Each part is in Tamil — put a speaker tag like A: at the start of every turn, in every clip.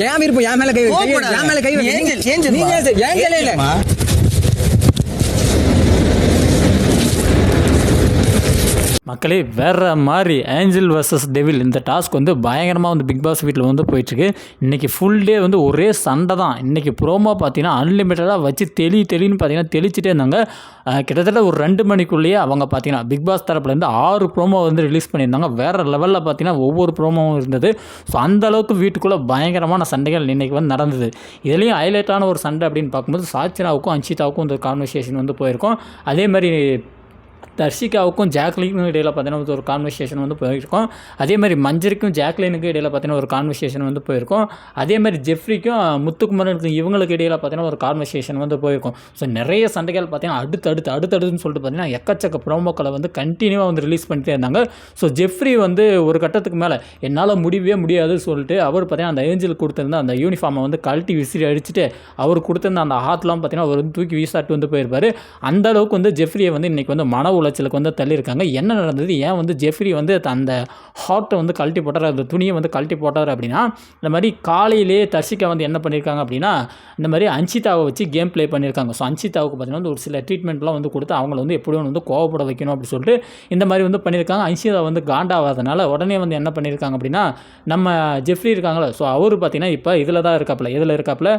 A: என் விருப்பம் என் மேல கை. என் மேல கை
B: ஏஞ்சல், ஏஞ்சல்
A: நீங்க ஏஞ்சலே இல்ல.
B: ஏஞ்சல் மா.
C: மக்களே வேற மாதிரி ஏஞ்சல் வர்சஸ் டெவில் இந்த டாஸ்க் வந்து பயங்கரமாக வந்து பிக் பாஸ் வீட்டில் வந்து போயிட்டுருக்கு. இன்றைக்கி ஃபுல் டே வந்து ஒரே சண்டை தான். இன்றைக்கி ப்ரோமோ பார்த்தீங்கன்னா அன்லிமிட்டடாக வச்சு தெளி தெளின்னு பார்த்தீங்கன்னா தெளிச்சிட்டே இருந்தாங்க. கிட்டத்தட்ட ஒரு ரெண்டு மணிக்குள்ளேயே அவங்க பார்த்தீங்கன்னா பிக் பாஸ் தரப்புலேருந்து ஆறு ப்ரோமோ வந்து ரிலீஸ் பண்ணியிருந்தாங்க. வேறு லெவலில் பார்த்தீங்கன்னா ஒவ்வொரு ப்ரோமோவும் இருந்தது. ஸோ அந்த அளவுக்கு வீட்டுக்குள்ளே பயங்கரமான சண்டைகள் இன்றைக்கி வந்து நடந்தது. இதுலேயும் ஹைலைட்டான ஒரு சண்டை அப்படின்னு பார்க்கும்போது சாச்சினாவுக்கும் அன்ஷிதாவுக்கும் இந்த கான்வர்சேஷன் வந்து போயிருக்கோம். அதே மாதிரி தர்ஷிகாவுக்கும் ஜாக்லினுக்கும் இடையில் பார்த்தீங்கன்னா ஒரு கான்வர்சேஷன் வந்து போயிருக்கோம். அதே மாதிரி மஞ்சரிக்கும் ஜாக்லினுக்கும் இடையில் பார்த்தீங்கன்னா ஒரு கான்வர்சேஷன் வந்து போயிருக்கோம். அதே மாதிரி ஜெஃப்ரிக்கும் முத்துக்குமரனுக்கும் இவங்களுக்கு இடையில் பார்த்தீங்கன்னா ஒரு கான்வர்சேஷன் வந்து போயிருக்கும். ஸோ நிறைய சண்டைகள் பார்த்தீங்கன்னா அடுத்து அடுத்து அடுத்தடுத்துன்னு சொல்லிட்டு பார்த்தீங்கன்னா எக்கச்சக்க ப்ரோமோக்களை வந்து கண்டினியூவாக வந்து ரிலீஸ் பண்ணிட்டே இருந்தாங்க. ஸோ ஜெஃப்ரி வந்து ஒரு கட்டத்துக்கு மேலே என்னால் முடியவே முடியாதுன்னு சொல்லிட்டு அவர் பார்த்தீங்கன்னா அந்த ஏஞ்சல் கொடுத்துருந்த அந்த யூனிஃபார்மை வந்து கழட்டி விசிறி அடிச்சுட்டு அவர் கொடுத்துருந்த அந்த ஹாத்லாம் பார்த்தீங்கன்னா அவர் வந்து தூக்கி வீசாட்டு வந்து போயிருப்பாரு. அந்த அளவுக்கு வந்து ஜெஃப்ரியை வந்து இன்றைக்கி வந்து மன உளைச்சலுக்கு வந்து தள்ளியிருக்காங்க. என்ன நடந்தது? ஏன் வந்து ஜெஃப்ரி வந்து அந்த ஹார்ட்டை வந்து கழட்டி போட்டார்? அந்த துணியை வந்து கழட்டி போட்டார் அப்படின்னா இந்த மாதிரி காலையிலேயே தர்ஷிகா வந்து என்ன பண்ணியிருக்காங்க அப்படின்னா இந்த மாதிரி அன்ஷிதாவை வச்சு கேம் ப்ளே பண்ணியிருக்காங்க. ஸோ அன்ஷிதாவுக்கு பார்த்தீங்கன்னா வந்து ஒரு சில ட்ரீட்மெண்ட்லாம் வந்து கொடுத்து அவங்கள வந்து எப்படியும் வந்து கோவப்பட வைக்கணும் அப்படின்னு சொல்லிட்டு இந்த மாதிரி வந்து பண்ணியிருக்காங்க. அன்ஷிதா வந்து காண்டாவாதனால உடனே வந்து என்ன பண்ணியிருக்காங்க அப்படின்னா நம்ம ஜெஃப்ரி இருக்காங்களே ஸோ அவர் பார்த்தீங்கன்னா இப்போ இதில் தான் இருக்காப்புல இதில் இருக்காப்புல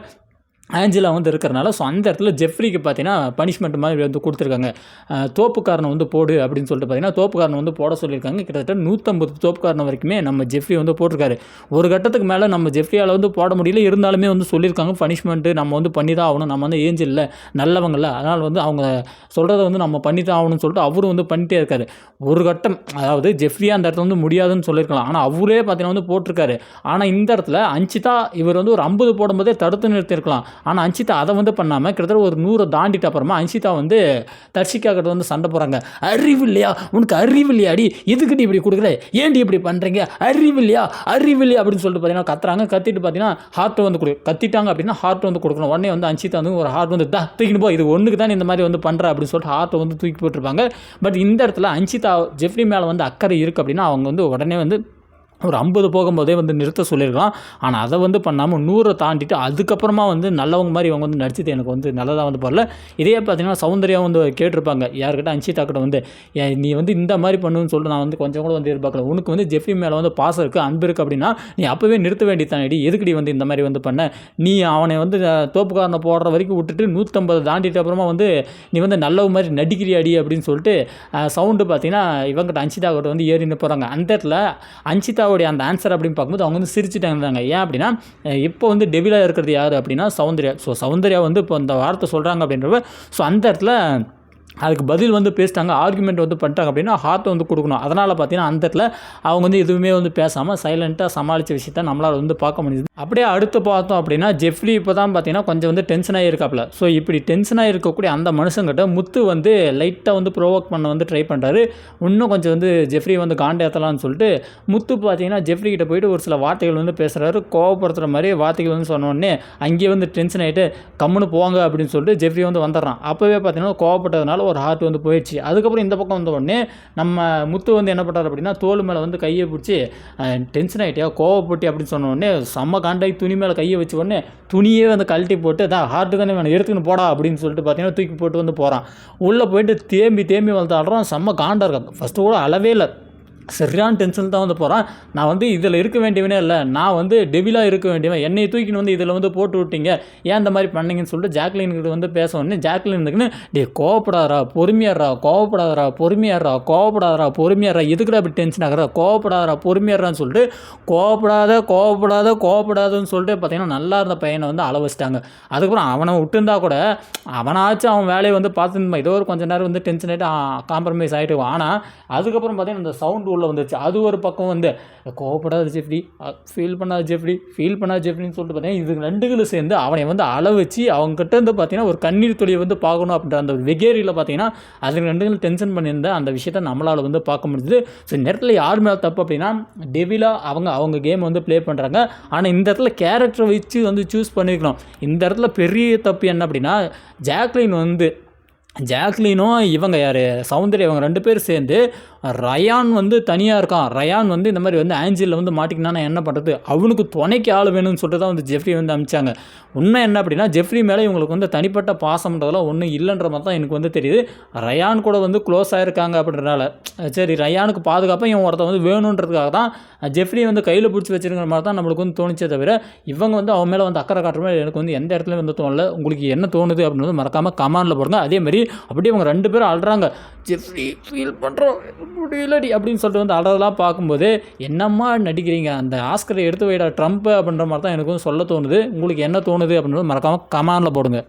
C: ஆஞ்சலா வந்து இருக்கிறனால ஸோ அந்த இடத்துல ஜெஃப்ரிக்கு பார்த்தீங்கன்னா பனிஷ்மெண்ட் மாதிரி வந்து கொடுத்துருக்காங்க. தோப்புக்காரனை வந்து போடு அப்படின்னு சொல்லிட்டு பார்த்தீங்கன்னா தோப்புக்காரனை வந்து போட சொல்லியிருக்காங்க. கிட்டத்தட்ட நூற்றம்பது தோப்புக்காரனை வரைக்குமே நம்ம ஜெஃப்ரி வந்து போட்டிருக்காரு. ஒரு கட்டத்துக்கு மேலே நம்ம ஜெஃப்ரியால் வந்து போட முடியல இருந்தாலுமே வந்து சொல்லியிருக்காங்க பனிஷ்மெண்ட்டு நம்ம வந்து பண்ணி தான் ஆகணும். நம்ம வந்து ஏஞ்சல் இல்லை அதனால் வந்து அவங்க சொல்கிறத வந்து நம்ம பண்ணி தான் ஆகணும்னு சொல்லிட்டு அவரும் வந்து பண்ணிட்டே இருக்காரு. ஒரு கட்டம் அதாவது ஜெஃப்ரியா அந்த இடத்துல வந்து முடியாதுன்னு சொல்லியிருக்கலாம். ஆனால் அவரே பார்த்தீங்கன்னா வந்து போட்டிருக்காரு. ஆனால் இந்த இடத்துல அஞ்சிதா இவர் வந்து ஒரு ஐம்பது போடும்போதே தடுத்து நிறுத்தியிருக்கலாம். ஆனால் அன்ஷிதா அதை வந்து பண்ணாமல் கிட்டத்தட்ட ஒரு நூறை தாண்டிட்ட அப்புறமா அன்ஷிதா வந்து தர்ஷிகா கிட்ட வந்து சண்டை போகிறாங்க அறிவு இல்லையா உனக்கு அறிவு இல்லையாடி எதுக்கிட்டு இப்படி கொடுக்குற? ஏன்டி இப்படி பண்ணுறீங்க அறிவு இல்லையா அறிவு இல்லையா அப்படின்னு சொல்லிட்டு பார்த்தீங்கன்னா கத்துறாங்க. கத்திட்டு பார்த்தீங்கன்னா ஹார்ட் வந்து கொடு கத்திட்டாங்க அப்படின்னா ஹார்ட் வந்து கொடுக்கணும். உடனே வந்து அன்ஷிதா வந்து ஒரு ஹார்ட் வந்து தான் தூக்கிட்டு போ. இது ஒன்றுக்கு தான் இந்த மாதிரி வந்து பண்ணுற அப்படின்னு சொல்லிட்டு ஹார்ட்டை வந்து தூக்கி போட்டிருப்பாங்க. பட் இந்த இடத்துல அன்ஷிதா ஜெஃப்ரி மேலே வந்து அக்கறை இருக்குது அப்படின்னா அவங்க வந்து உடனே வந்து ஒரு ஐம்பது போகும்போதே வந்து நிறுத்த சொல்லியிருக்கலாம். ஆனால் அதை வந்து பண்ணாமல் நூறை தாண்டிட்டு அதுக்கப்புறமா வந்து நல்லவங்க மாதிரி இவங்க வந்து நடிச்சது எனக்கு வந்து நல்லதாக வந்து பரல இதே பார்த்தீங்கன்னா சௌந்தர்யா வந்து கேட்டிருப்பாங்க. யார்கிட்ட? அன்ஷிதா கிட்ட வந்து நீ வந்து இந்த மாதிரி பண்ணுன்னு சொல்லிட்டு நான் வந்து கொஞ்சம் கூட வந்து எதிர்பார்க்கல. உனக்கு வந்து ஜெஃபி மேலே வந்து பாசம் இருக்குது அன்பு இருக்குது அப்படின்னா நீ அப்போவே நிறுத்த வேண்டியதானடி எதுக்குடி வந்து இந்த மாதிரி வந்து பண்ண? நீ அவனை வந்து தோப்புக்காரனை போடுற வரைக்கும் விட்டுட்டு நூற்றம்பது தாண்டிட்ட அப்புறமா வந்து நீ வந்து நல்லவ மாதிரி நடிக்கிறியாடி அப்படின்னு சொல்லிட்டு சவுண்டு பார்த்தீங்கன்னா இவங்கிட்ட அன்ஷிதா கிட்ட வந்து ஏறின்னு போகிறாங்க அந்த இடத்துல அன்ஷிதாவுடைய அந்த ஆன்சர் அப்படின்னு பார்க்கும்போது அவங்க வந்து சிரிச்சுட்டாங்க ஏன் அப்படின்னா இப்போ வந்து டெவிலாக இருக்கிறது யார் அப்படின்னா சௌந்தர்யா. ஸோ சௌந்தர்யா வந்து இப்போ இந்த வார்த்தை சொல்கிறாங்க அப்படின்றப்ப ஸோ அந்த இடத்துல அதுக்கு பதில் வந்து பேசிட்டாங்க ஆர்குமெண்ட் வந்து பண்ணிட்டாங்க அப்படின்னா ஹார்ட்டை வந்து கொடுக்கணும். அதனால் பார்த்தீங்கன்னா அந்த இடத்துல அவங்க வந்து எதுவுமே வந்து பேசாமல் சைலண்ட்டாக சமாளித்த விஷயத்த நம்மளால் வந்து பார்க்க முடியுது. அப்படியே அடுத்து பார்த்தோம் அப்படின்னா ஜெஃப்ரி இப்போ தான் பார்த்தீங்கன்னா கொஞ்சம் வந்து டென்ஷனாக இருக்காப்புல ஸோ இப்படி டென்ஷனாக இருக்கக்கூடிய அந்த மனுஷங்கிட்ட முத்து வந்து லைட்டாக வந்து ப்ரோவோக் பண்ண வந்து ட்ரை பண்ணுறாரு இன்னும் கொஞ்சம் வந்து ஜெஃப்ரி வந்து காண்டேத்தலாம்னு சொல்லிட்டு முத்து பார்த்தீங்கன்னா ஜெஃப்ரி கிட்ட போயிட்டு ஒரு சில வார்த்தைகள் வந்து பேசுகிறாரு கோவப்படுத்துகிற மாதிரி வார்த்தைகள் வந்து சொன்னோடனே அங்கேயே வந்து டென்ஷன் ஆகிட்டு கம்முன்னு போங்க அப்படின்னு சொல்லிட்டு ஜெஃப்ரி வந்து வந்துடுறான். அப்போவே பார்த்தீங்கன்னா கோவப்பட்டதுனால ஒரு ஹார்ட் வந்து போயிடுச்சு. அதுக்கப்புறம் இந்த பக்கம் வந்த உடனே நம்ம முத்து வந்து என்ன பண்ணுறாரு அப்படின்னா தோல் மேலே வந்து கையை பிடிச்சி டென்ஷன் ஆகிட்டியா கோவப்பட்டி அப்படின்னு சொன்ன உடனே செம்ம காண்டாகி துணி மேலே கையை வச்ச உடனே துணியே வந்து கழட்டி போட்டு தான் ஹார்ட்டு தானே வேணும் எடுத்துக்கின்னு போடா அப்படின்னு சொல்லிட்டு பார்த்தீங்கன்னா தூக்கி போட்டு வந்து போகிறான் உள்ளே போயிட்டு தேம்பி தேம்பி வளர்த்து வளர்த்தாடுறான் செம்ம காண்டாக இருக்கான். ஃபஸ்ட்டு கூட அளவே இல்லை. சரியான டென்ஷன் தான் வந்து போகிறான் நான் வந்து இதில் இருக்க வேண்டியவனே இல்லை. நான் வந்து டெவிலாக இருக்க வேண்டியவன். என்னை தூக்கின்னு வந்து இதில் வந்து போட்டு விட்டீங்க. ஏன் இந்த மாதிரி பண்ணீங்கன்னு சொல்லிட்டு ஜாக்லின் கிட்ட வந்து பேச உடனே ஜாக்லின் டே கோவப்படாதரா பொறுமையாடுறா கோவப்படாதரா பொறுமையாடுறா கோவப்படாதரா பொறுமையாடுறா. எதுக்குடா இப்படி டென்ஷன் ஆகிறா? கோவப்படாதரா பொறுமையாடுறான்னு சொல்லிட்டு கோவப்படாத கோவப்படாத கோவப்படாதுன்னு சொல்லிட்டு பார்த்தீங்கன்னா நல்லா இருந்த பையனை வந்து அளவச்சிட்டாங்க. அதுக்கப்புறம் அவனை விட்டுருந்தா கூட அவனாச்சும் அவன் வேலையை வந்து பார்த்துருந்தான் ஏதோ ஒரு கொஞ்ச நேரம் வந்து டென்ஷன் ஆகிட்டு காம்ப்ரமைஸ் ஆகிட்டு ஆனால் அதுக்கப்புறம் பார்த்தீங்கன்னா இந்த சவுண்ட் உள்ளே வந்துச்சு அது ஒரு பக்கம் வந்து கோவப்படாத ஜெஃப்ரி ஃபீல் பண்ணாத ஜெஃப்ரி ஃபீல் பண்ணாத ஜெஃப்ரின்னு சொல்லிட்டு பார்த்தீங்கன்னா இது ரெண்டுகளும் சேர்ந்து அவனை வந்து அள வச்சு அவங்ககிட்ட இருந்து பார்த்தீங்கன்னா ஒரு கண்ணீர் துளியை வந்து பார்க்கணும் அப்படின்ற அந்த வெகேரியில் பார்த்தீங்கன்னா அது ரெண்டுகளும் டென்ஷன் பண்ணியிருந்த அந்த விஷயத்தை நம்மளால் வந்து பார்க்க முடியுது ஸோ நேரத்தில் யார் மேலே தப்பு அப்படின்னா டெவிலாக அவங்க அவங்க கேம் வந்து ப்ளே பண்ணுறாங்க ஆனால் இந்த இடத்துல கேரக்டரை வச்சு வந்து சூஸ் பண்ணியிருக்கணும் இந்த இடத்துல பெரிய தப்பு என்ன அப்படின்னா ஜாக்லின் வந்து ஜாக்லினும் இவங்க யார்? சௌந்தர்யா இவங்க ரெண்டு பேரும் சேர்ந்து ரயான் வந்து தனியாக இருக்கான். ரயான் வந்து இந்த மாதிரி வந்து ஆஞ்சிலில் வந்து மாட்டிக்கினா என்ன பண்ணுறது அவனுக்கு துணைக்கு ஆள் வேணும்னு சொல்லிட்டு தான் வந்து ஜெஃப்ரி வந்து அமிச்சாங்க. உண்மை என்ன அப்படின்னா ஜெஃப்ரி மேலே இவங்களுக்கு வந்து தனிப்பட்ட பாசம்ன்றதெல்லாம் ஒன்றும் இல்லைன்ற மாதிரி தான் எனக்கு வந்து தெரியுது. ரயான் கூட வந்து க்ளோஸ் ஆகிருக்காங்க அப்படின்றனால சரி ரயானுக்கு பாதுகாப்பாக இவன் ஒருத்தன் வந்து வேணுன்றதுக்காக தான் ஜெஃப்ரி வந்து கையில் பிடிச்சி வச்சிருக்கிற மாதிரி தான் நம்மளுக்கு வந்து தோணுச்சே தவிர இவங்க வந்து அவன் மேலே வந்து அக்கறை காட்டுற மாதிரி எனக்கு வந்து எந்த இடத்துலையும் வந்து தோணல. உங்களுக்கு என்ன தோணுது அப்படின்னு வந்து மறக்காமல் கமாண்டில் போடுங்க. அதே மாதிரி அப்படியே அவங்க ரெண்டு பேரும் அழுறாங்க. ஜெஃப்ரி ஃபீல் பண்ணுறோம் முடியலடி. அப்படின்னு சொல்லிட்டு வந்து அழகெல்லாம் பார்க்கும்போது என்னம்மா நடிக்கிறீங்க? அந்த ஆஸ்கரை எடுத்து வைடா ட்ரம்ப் அப்படின்ற மாதிரி தான் எனக்கு வந்து சொல்ல தோணுது. உங்களுக்கு என்ன தோணுது? அப்படின்னு மறக்காமல் கமானில் போடுங்க.